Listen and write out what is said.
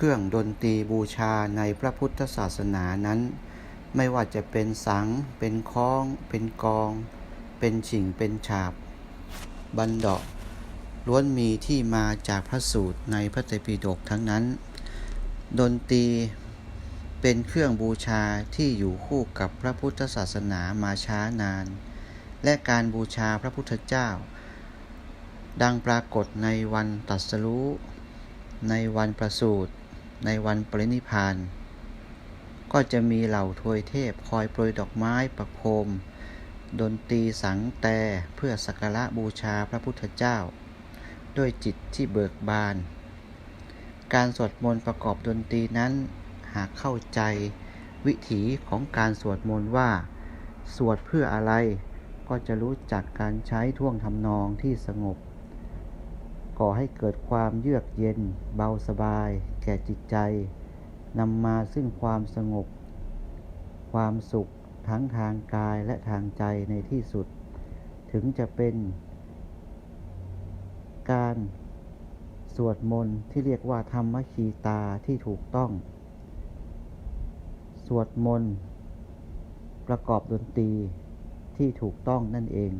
เครื่องดนตรีบูชาในพระพุทธศาสนานั้น ไม่ว่าจะเป็นสัง เป็นค้อง เป็นกอง เป็นฉิง เป็นฉาบ บันดาะล้วนมีที่มาจากพระสูตรในพระไตรปิฎกทั้งนั้น ดนตรีเป็นเครื่องบูชาที่อยู่คู่กับพระพุทธศาสนามาช้านาน และการบูชาพระพุทธเจ้า ดังปรากฏในวันตรัสรู้ในวันประสูติ ในวันปรินิพาน ก็จะมีเหล่าทวยเทพคอยโปรยดอกไม้ประโคม ดนตรีสังแต่เพื่อสักการะบูชาพระพุทธเจ้า ด้วยจิตที่เบิกบาน การสวดมนต์ประกอบดนตรีนั้นหากเข้าใจวิถีของการสวดมนต์ว่า สวดเพื่ออะไรก็จะรู้จักการใช้ท่วงทำนองที่สงบ ก่อให้เกิดความเยือกเย็น เบาสบาย แก่จิตใจนำมาซึ่งความสงบ ความสุขทั้งทางกายและทางใจในที่สุด ถึงจะเป็น การสวดมนต์ที่เรียกว่าธรรมคีตาที่ถูกต้อง สวดมนต์ประกอบดนตรีที่ถูกต้องนั่นเอง